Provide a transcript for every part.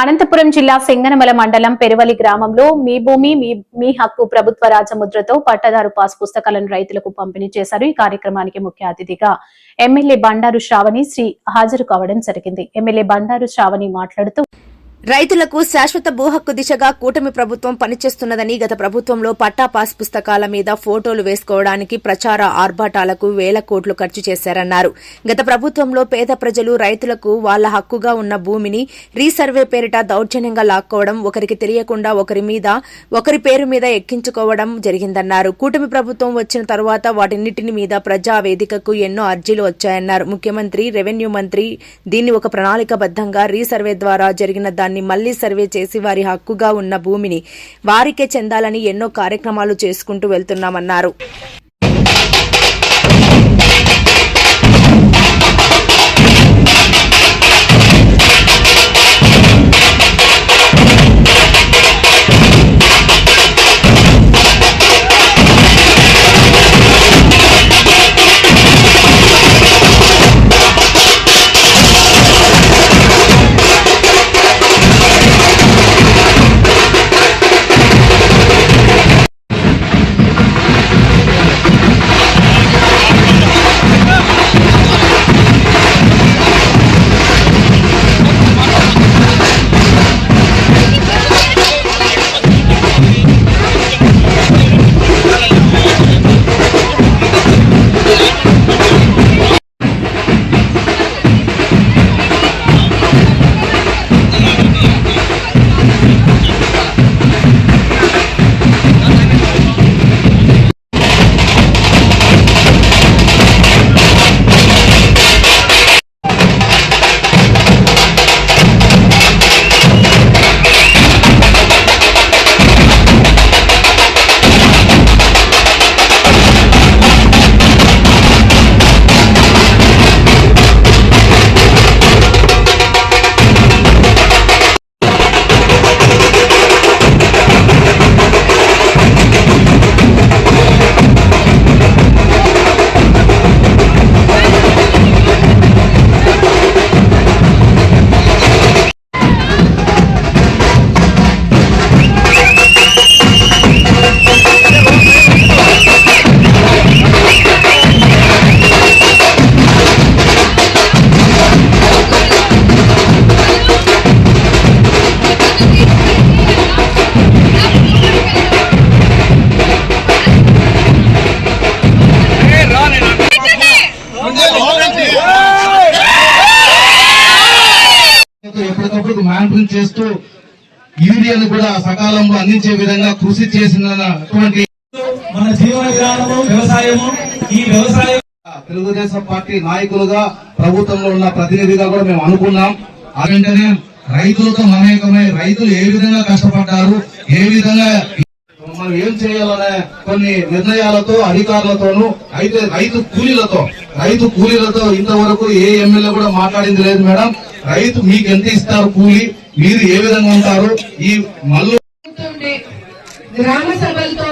అనంతపురం జిల్లా సింగనమల మండలం పెరువలి గ్రామంలో మీ భూమి మీ హక్కు ప్రభుత్వ రాజముద్రతో పట్టదారు పాస్ పుస్తకాలను రైతులకు పంపిణీ చేశారు. ఈ కార్యక్రమానికి ముఖ్య అతిథిగా ఎమ్మెల్యే బండారు శ్రావణి శ్రీ హాజరు కావడం జరిగింది. ఎమ్మెల్యే బండారు శ్రావణి మాట్లాడుతూ రైతులకు శాశ్వత భూ హక్కు దిశగా కూటమి ప్రభుత్వం పనిచేస్తున్నదని గత ప్రభుత్వంలో పట్టా పాస్ పుస్తకాల మీద ఫోటోలు వేసుకోవడానికి ప్రచార ఆర్భాటాలకు వేల కోట్లు ఖర్చు చేశారన్నారు. గత ప్రభుత్వంలో పేద ప్రజలు రైతులకు వాళ్ళ హక్కుగా ఉన్న భూమిని రీసర్వే పేరిట దౌర్జన్యంగా లాక్కోవడం ఒకరికి తెలియకుండా ఒకరి మీద ఒకరి పేరు మీద ఎక్కించుకోవడం జరిగిందన్నారు. కూటమి ప్రభుత్వం వచ్చిన తర్వాత వాటిన్నిటిని మీద ప్రజా వేదికకు ఎన్నో అర్జీలు వచ్చాయన్నారు. ముఖ్యమంత్రి రెవెన్యూ మంత్రి దీన్ని ఒక ప్రణాళికబద్దంగా రీసర్వే ద్వారా జరిగిన దాని దాన్ని మళ్ళీ సర్వే చేసి వారి హక్కుగా ఉన్న భూమిని వారికే చెందాలని ఎన్నో కార్యక్రమాలు చేసుకుంటూ వెళ్తున్నామన్నారు. కూడా సకాలంలో అందించే విధంగా కృషి చేసినటువంటి మన జీవన విధానము వ్యవసాయము ఈ వ్యవసాయం తెలుగుదేశం పార్టీ నాయకులుగా ప్రభుత్వంలో ఉన్న ప్రతినిధిగా కూడా మేము అనుకున్నాం. ఆ వెంటనే రైతులతో మమేకమై రైతులు ఏ విధంగా కష్టపడ్డారు ఏ విధంగా మనం ఏం చేయాలనే కొన్ని నిర్ణయాలతో అధికారులతోనూ అయితే రైతు కూలీలతో రైతు కూలీలతో ఇంతవరకు ఏ ఎమ్మెల్యే కూడా మాట్లాడింది లేదు మేడం. రైతు మీకు ఎంత ఇస్తారు కూలీ? మీరు ఏ విధంగా ఉంటారు? ఈ మల్లు గ్రామ సభలతో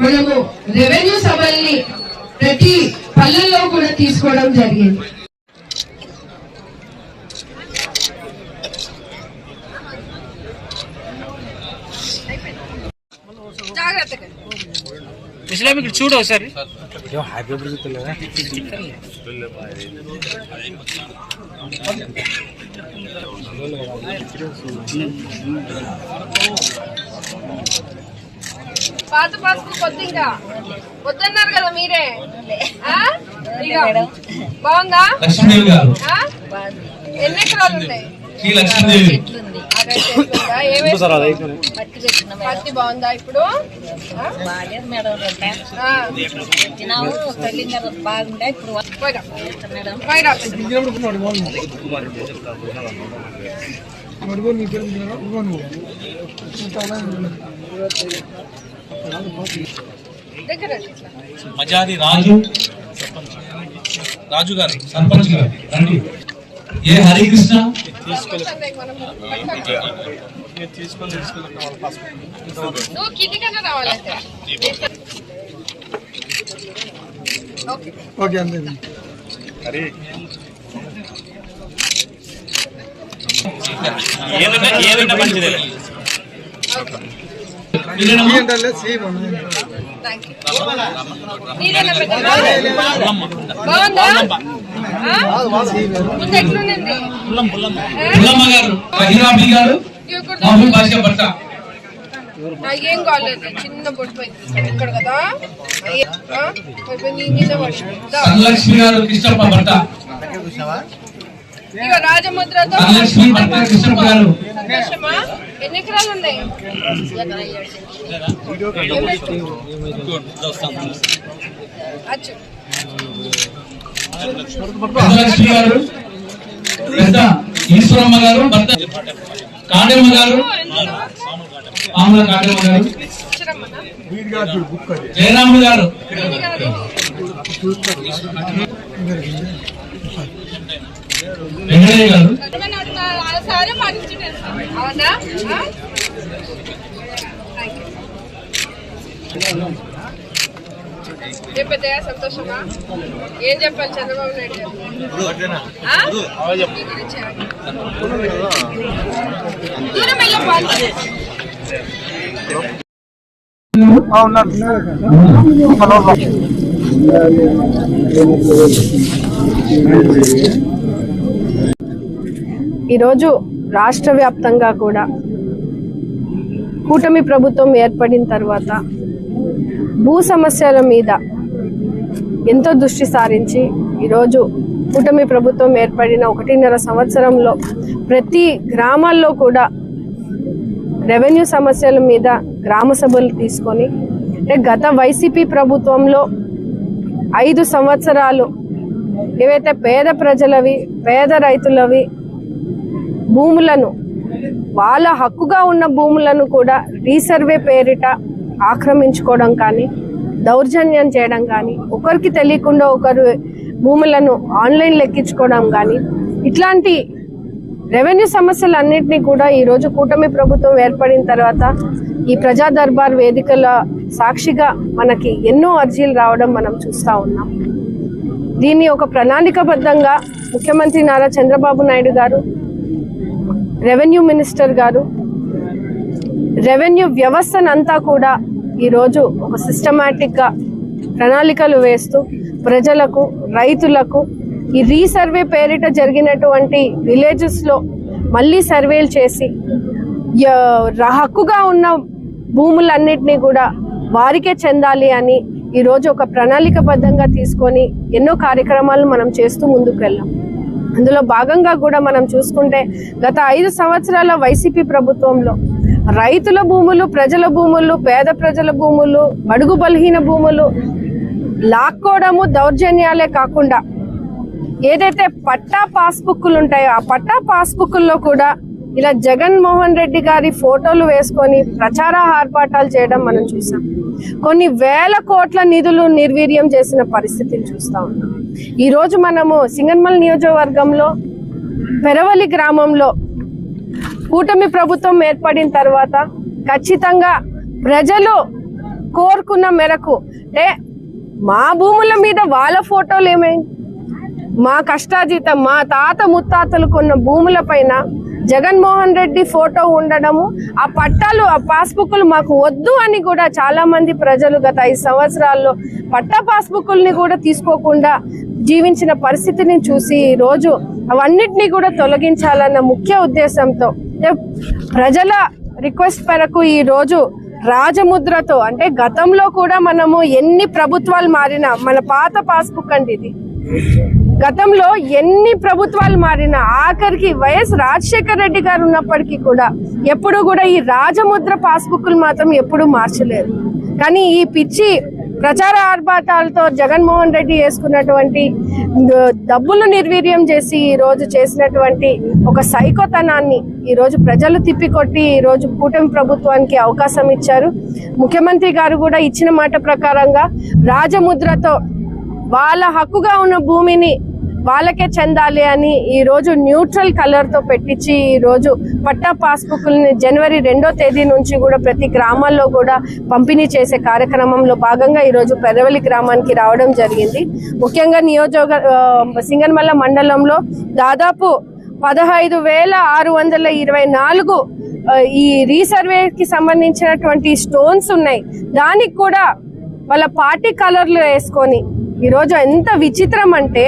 మనము రెవెన్యూ సభల్ని ప్రతి పల్లెల్లో కూడా తీసుకోవడం జరిగింది. ఇస్లాం ఇక్కడ చూడు ఒకసారి. పాత పాస్బుక్ వద్దు ఇంకా. వద్దన్నారు కదా మీరే. బాగుందా? లక్ష్మీదేవి గారు. ఆ? ఎన్ని ఎకరాలు ఉన్నాయి? శ్రీ లక్ష్మీదేవి పత్తి బాగుందా ఇప్పుడు. మజాది రాజు. రాజు గారు సర్పంచ్ గారు. రండి. ఏ హరికృష్ణ? నువ్వు కిందికన్నా రావాలంటే ఓకే మంచిదే? బాగుందా? పుల్లమ్మ గారు హీరాబి గారు ఇవ్వకూడదు. మహబూబ్ బాషా భర్త. నాకేం కాలేదు చిన్న బొట్టు పోయింది ఇక్కడ కదా. ధనలక్ష్మి గారు కృష్ణప్ప భర్త. ఇగో రాజముద్రతో కృష్ణప్ప. గారు. సంతోషమా ఎన్ని ఎకరాలు ఉన్నాయి? అచ్చు ధనలక్ష్మి గారు పెద్ద ఈశ్వరమ్మ గారు భర్త కాటమ్మ గారు ఆముల కాటమ్మ గారు జయరాముడు గారు. వెంకటయ్య గారు. అవునా ఏ సంతోషమా? ఏం చెప్పాలి చంద్రబాబు నాయుడు ఈరోజు రాష్ట్ర వ్యాప్తంగా కూడా కూటమి ప్రభుత్వం ఏర్పడిన తర్వాత భూ సమస్యల మీద ఎంతో దృష్టి సారించి ఈరోజు కూటమి ప్రభుత్వం ఏర్పడిన ఒకటిన్నర సంవత్సరంలో ప్రతి గ్రామాల్లో కూడా రెవెన్యూ సమస్యల మీద గ్రామ సభలు తీసుకొని అంటే గత వైసీపీ ప్రభుత్వంలో ఐదు సంవత్సరాలు ఏవైతే పేద ప్రజలవి పేద రైతులవి భూములను వాళ్ళ హక్కుగా ఉన్న భూములను కూడా రీసర్వే పేరిట ఆక్రమించుకోవడం కానీ దౌర్జన్యం చేయడం కానీ ఒకరికి తెలియకుండా ఒకరు భూములను ఆన్లైన్ లెక్కించుకోవడం కానీ ఇట్లాంటి రెవెన్యూ సమస్యలన్నింటినీ కూడా ఈరోజు కూటమి ప్రభుత్వం ఏర్పడిన తర్వాత ఈ ప్రజా దర్బార్ వేదికల సాక్షిగా మనకి ఎన్నో అర్జీలు రావడం మనం చూస్తూ ఉన్నాం. దీన్ని ఒక ప్రణాళికబద్ధంగా ముఖ్యమంత్రి Nara Chandrababu Naidu garu revenue minister garu revenue వ్యవస్థనంతా కూడా ఈరోజు ఒక సిస్టమాటిక్గా ప్రణాళికలు వేస్తూ ప్రజలకు రైతులకు ఈ రీసర్వే పేరిట జరిగినటువంటి విలేజెస్లో మళ్ళీ సర్వేలు చేసి హక్కుగా ఉన్న భూములన్నిటినీ కూడా వారికే చెందాలి అని ఈరోజు ఒక ప్రణాళికబద్ధంగా తీసుకొని ఎన్నో కార్యక్రమాలు మనం చేస్తూ ముందుకు వెళ్ళాం అందులో భాగంగా కూడా మనం చూసుకుంటే గత ఐదు సంవత్సరాల వైసీపీ ప్రభుత్వంలో రైతుల భూములు ప్రజల భూములు పేద ప్రజల భూములు బడుగు బలహీన భూములు లాక్కోవడము దౌర్జన్యాలే కాకుండా ఏదైతే పట్టా పాస్బుక్లు ఉంటాయో ఆ పట్టా పాస్బుక్ల్లో కూడా ఇలా జగన్మోహన్ రెడ్డి గారి ఫోటోలు వేసుకొని ప్రచార ఆర్పాటాలు చేయడం మనం చూసాం. కొన్ని వేల కోట్ల నిధులు నిర్వీర్యం చేసిన పరిస్థితిని చూస్తా ఉన్నాం. ఈరోజు మనము సింగన్మల్ నియోజకవర్గంలో పెరవలి గ్రామంలో కూటమి ప్రభుత్వం ఏర్పడిన తర్వాత ఖచ్చితంగా ప్రజలు కోరుకున్న మేరకు అంటే మా భూముల మీద వాళ్ళ ఫోటోలు ఏమైంది మా కష్టాజీతం మా తాత ముత్తాతలు కొన్న భూముల పైన జగన్మోహన్ రెడ్డి ఫోటో ఉండడము ఆ పట్టాలు ఆ పాస్బుక్లు మాకు వద్దు అని కూడా చాలా మంది ప్రజలు గత ఐదు సంవత్సరాల్లో పట్టా పాస్బుక్ల్ని కూడా తీసుకోకుండా జీవించిన పరిస్థితిని చూసి ఈ రోజు అవన్నిటినీ కూడా తొలగించాలన్న ముఖ్య ఉద్దేశంతో ప్రజల రిక్వెస్ట్ మేరకు ఈ రోజు రాజముద్రతో అంటే గతంలో కూడా మనము ఎన్ని ప్రభుత్వాలు మారినా మన పాత పాస్బుక్ అండి ఇది. గతంలో ఎన్ని ప్రభుత్వాలు మారినా ఆఖరికి వైఎస్ రాజశేఖర రెడ్డి గారు ఉన్నప్పటికీ కూడా ఎప్పుడు కూడా ఈ రాజముద్ర పాస్బుక్లు మాత్రం ఎప్పుడు మార్చలేదు. కానీ ఈ పిచ్చి ప్రచార ఆర్భాటాలతో జగన్మోహన్ రెడ్డి వేసుకున్నటువంటి డబ్బులు నిర్వీర్యం చేసి ఈ రోజు చేసినటువంటి ఒక సైకోతనాన్ని ఈరోజు ప్రజలు తిప్పికొట్టి ఈ రోజు కూటమి ప్రభుత్వానికి అవకాశం ఇచ్చారు. ముఖ్యమంత్రి గారు కూడా ఇచ్చిన మాట ప్రకారంగా రాజముద్రతో వాళ్ళ హక్కుగా ఉన్న భూమిని వాళ్ళకే చెందాలి అని ఈరోజు న్యూట్రల్ కలర్తో పెట్టించి ఈరోజు పట్టా పాస్బుక్ని జనవరి రెండో తేదీ నుంచి కూడా ప్రతి గ్రామాల్లో కూడా పంపిణీ చేసే కార్యక్రమంలో భాగంగా ఈరోజు పెదవలి గ్రామానికి రావడం జరిగింది. ముఖ్యంగా నియోజక సింగన్మల్ల మండలంలో దాదాపు పదహైదు వేల ఆరు వందల ఇరవై నాలుగు ఈ రీసర్వేకి సంబంధించినటువంటి స్టోన్స్ ఉన్నాయి. దానికి కూడా వాళ్ళ పార్టీ కలర్లు వేసుకొని ఈరోజు ఎంత విచిత్రం అంటే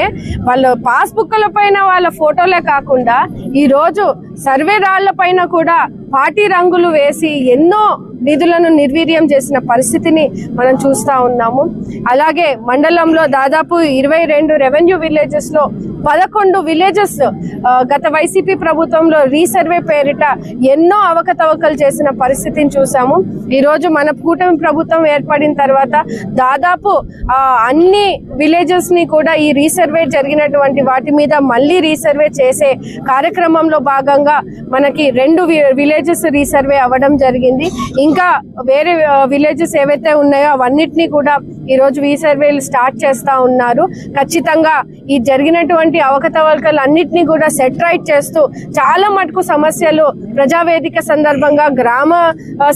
వాళ్ళ పాస్బుక్ల పైన వాళ్ళ ఫోటోలే కాకుండా ఈరోజు సర్వే రాళ్ళ పైన కూడా పార్టీ రంగులు వేసి ఎన్నో నిధులను నిర్వీర్యం చేసిన పరిస్థితిని మనం చూస్తూ ఉన్నాము. అలాగే మండలంలో దాదాపు ఇరవై రెండు రెవెన్యూ విలేజెస్లో పదకొండు విలేజెస్ గత వైసీపీ ప్రభుత్వంలో రీసర్వే పేరిట ఎన్నో అవకతవకలు చేసిన పరిస్థితిని చూసాము ఈరోజు మన కూటమి ప్రభుత్వం ఏర్పడిన తర్వాత దాదాపు అన్ని విలేజెస్ని కూడా ఈ రీసర్వే జరిగినటువంటి వాటి మీద మళ్ళీ రీసర్వే చేసే కార్యక్రమంలో భాగంగా మనకి రెండు విలేజెస్ రీసర్వే అవ్వడం జరిగింది. ఇంకా వేరే విలేజెస్ ఏవైతే ఉన్నాయో అవన్నిటినీ కూడా ఈరోజు రీసర్వేలు స్టార్ట్ చేస్తా ఉన్నారు. ఖచ్చితంగా ఈ జరిగినటువంటి అవకతవకలు అన్నింటినీ కూడా సెట్ రైట్ చేస్తూ చాలా మటుకు సమస్యలు ప్రజావేదిక సందర్భంగా గ్రామ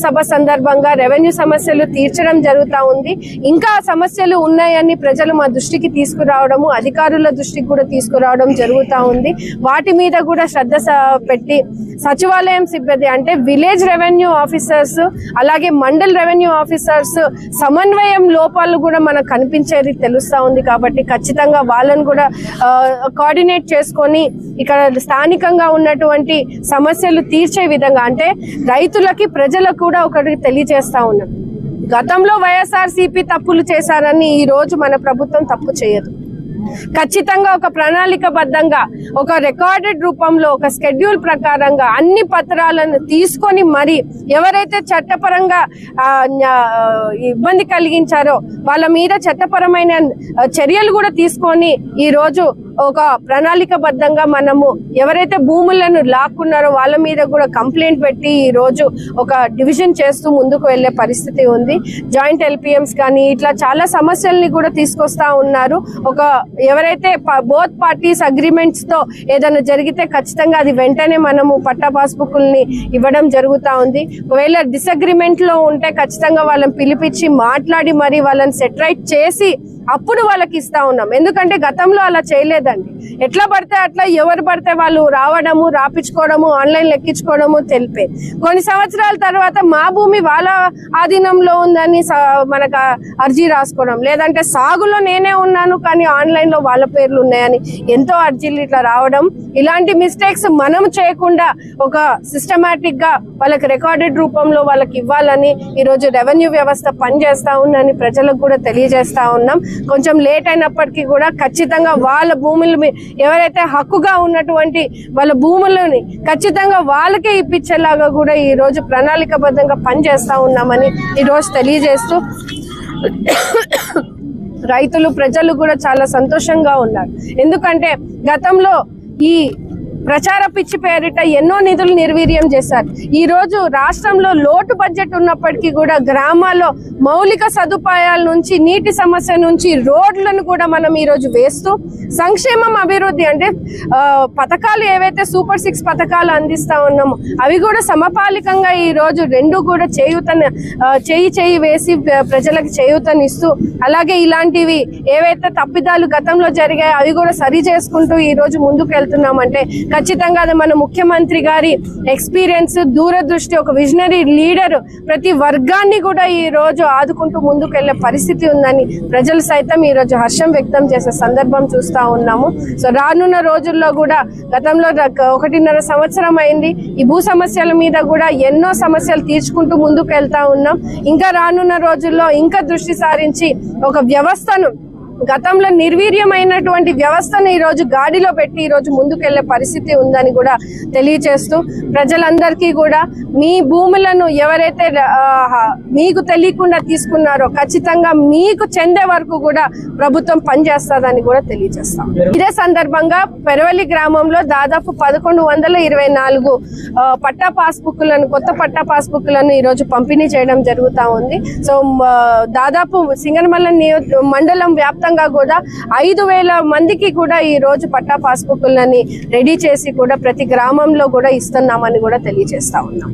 సభ సందర్భంగా రెవెన్యూ సమస్యలు తీర్చడం జరుగుతూ ఉంది. ఇంకా సమస్యలు ఉన్నాయని ప్రజలు మా దృష్టికి తీసుకురావడము అధికారుల దృష్టికి కూడా తీసుకురావడం జరుగుతూ ఉంది. వాటి మీద కూడా శ్రద్ధ పెట్టి సచివాలయం సిబ్బంది అంటే విలేజ్ రెవెన్యూ ఆఫీసర్స్ అలాగే మండల్ రెవెన్యూ ఆఫీసర్స్ సమన్వయం లోపాలు కూడా మనకు కనిపించేది తెలుస్తూ ఉంది కాబట్టి ఖచ్చితంగా వాళ్ళను కూడా కోఆర్డినేట్ చేసుకొని ఇక్కడ స్థానికంగా ఉన్నటువంటి సమస్యలు తీర్చే విధంగా అంటే రైతులకి ప్రజలకు కూడా ఒకటి తెలియజేస్తా ఉన్నాం. గతంలో వైఎస్ఆర్సీపీ తప్పులు చేశారని ఈ రోజు మన ప్రభుత్వం తప్పు చేయదు. ఖచ్చితంగా ఒక ప్రణాళికబద్ధంగా ఒక రికార్డెడ్ రూపంలో ఒక స్కెడ్యూల్ ప్రకారంగా అన్ని పత్రాలను తీసుకొని మరి ఎవరైతే చట్టపరంగా ఇబ్బంది కలిగించారో వాళ్ళ మీద చట్టపరమైన చర్యలు కూడా తీసుకొని ఈ రోజు ఒక ప్రణాళికబద్ధంగా మనము ఎవరైతే భూములను లాక్కున్నారో వాళ్ళ మీద కూడా కంప్లైంట్ పెట్టి ఈ రోజు ఒక డివిజన్ చేస్తూ ముందుకు వెళ్ళే పరిస్థితి ఉంది. జాయింట్ ఎల్పిఎంస్ కానీ ఇట్లా చాలా సమస్యల్ని కూడా తీసుకొస్తా ఉన్నారు. ఒక ఎవరైతే బోత్ పార్టీస్ అగ్రిమెంట్స్తో ఏదైనా జరిగితే ఖచ్చితంగా అది వెంటనే మనము పట్టా పాస్బుక్ల్ని ఇవ్వడం జరుగుతూ ఉంది. ఒకవేళ డిసగ్రిమెంట్లో ఉంటే ఖచ్చితంగా వాళ్ళని పిలిపించి మాట్లాడి మరి వాళ్ళని సెటరైట్ చేసి అప్పుడు వాళ్ళకి ఇస్తా ఉన్నాం. ఎందుకంటే గతంలో అలా చేయలేదండి. ఎట్లా పడితే అట్లా ఎవరు పడితే వాళ్ళు రావడము రాపించుకోవడము ఆన్లైన్ లెక్కించుకోవడము తెలిపే. కొన్ని సంవత్సరాల తర్వాత మా భూమి వాళ్ళ ఆధీనంలో ఉందని మనకు అర్జీ రాసుకోవడం. లేదంటే సాగులో నేనే ఉన్నాను కానీ ఆన్లైన్లో వాళ్ళ పేర్లు ఉన్నాయని ఎంతో అర్జీలు ఇట్లా రావడం. ఇలాంటి మిస్టేక్స్ మనం చేయకుండా ఒక సిస్టమేటిక్గా వాళ్ళకి రికార్డెడ్ రూపంలో వాళ్ళకి ఇవ్వాలని ఈరోజు రెవెన్యూ వ్యవస్థ పనిచేస్తా ఉందని ప్రజలకు కూడా తెలియజేస్తా ఉన్నాం. కొంచెం లేట్ అయినప్పటికీ కూడా ఖచ్చితంగా వాళ్ళ భూములు ఎవరైతే హక్కుగా ఉన్నటువంటి వాళ్ళ భూములని ఖచ్చితంగా వాళ్ళకే ఇప్పించేలాగా కూడా ఈ రోజు ప్రణాళికబద్ధంగా పనిచేస్తూ ఉన్నామని ఈరోజు తెలియజేస్తూ రైతులు ప్రజలు కూడా చాలా సంతోషంగా ఉన్నారు. ఎందుకంటే గతంలో ఈ ప్రచార పిచ్చి పేరిట ఎన్నో నిధులు నిర్వీర్యం చేశారు. ఈ రోజు రాష్ట్రంలో లోటు బడ్జెట్ ఉన్నప్పటికీ కూడా గ్రామాల్లో మౌలిక సదుపాయాల నుంచి నీటి సమస్య నుంచి రోడ్లను కూడా మనం ఈ రోజు వేస్తూ సంక్షేమం అభివృద్ధి అంటే పథకాలు ఏవైతే సూపర్ సిక్స్ పథకాలు అందిస్తా ఉన్నామో అవి కూడా సమపాలికంగా ఈ రోజు రెండు కూడా చేయూతని చేయి చేయి వేసి ప్రజలకు చేయూతనిస్తూ అలాగే ఇలాంటివి ఏవైతే తప్పిదాలు గతంలో జరిగాయో అవి కూడా సరి చేసుకుంటూ ఈ రోజు ముందుకు వెళ్తున్నామంటే ఖచ్చితంగా అది మన ముఖ్యమంత్రి గారి ఎక్స్పీరియన్స్ దూరదృష్టి ఒక విజనరీ లీడర్ ప్రతి వర్గాన్ని కూడా ఈ రోజు ఆదుకుంటూ ముందుకెళ్ళే పరిస్థితి ఉందని ప్రజలు సైతం ఈ రోజు హర్షం వ్యక్తం చేసే సందర్భం చూస్తా ఉన్నాము. సో రానున్న రోజుల్లో కూడా గతంలో ఒకటిన్నర సంవత్సరం అయింది. ఈ భూ సమస్యల మీద కూడా ఎన్నో సమస్యలు తీర్చుకుంటూ ముందుకు వెళ్తా ఉన్నాం. ఇంకా రానున్న రోజుల్లో ఇంకా దృష్టి సారించి ఒక వ్యవస్థను గతంలో నిర్వీర్యమైనటువంటి వ్యవస్థను ఈరోజు గాడిలో పెట్టి ఈరోజు ముందుకెళ్ళే పరిస్థితి ఉందని కూడా తెలియచేస్తూ ప్రజలందరికీ కూడా మీ భూములను ఎవరైతే మీకు తెలియకుండా తీసుకున్నారో ఖచ్చితంగా మీకు చెందే వరకు కూడా ప్రభుత్వం పనిచేస్తుందని కూడా తెలియజేస్తాం ఇదే సందర్భంగా పెరవల్లి గ్రామంలో దాదాపు పదకొండు వందల ఇరవై నాలుగు పట్టా పాస్బుక్లను కొత్త పట్టా పాస్బుక్లను ఈరోజు పంపిణీ చేయడం జరుగుతూ ఉంది. సో దాదాపు సింగనమల్ల నియో మండలం వ్యాప్తంగా కూడా ఐదు వేల మందికి కూడా ఈ రోజు పట్టా పాస్బుక్లని రెడీ చేసి కూడా ప్రతి గ్రామంలో కూడా ఇస్తున్నామని కూడా తెలియజేస్తా ఉన్నాం.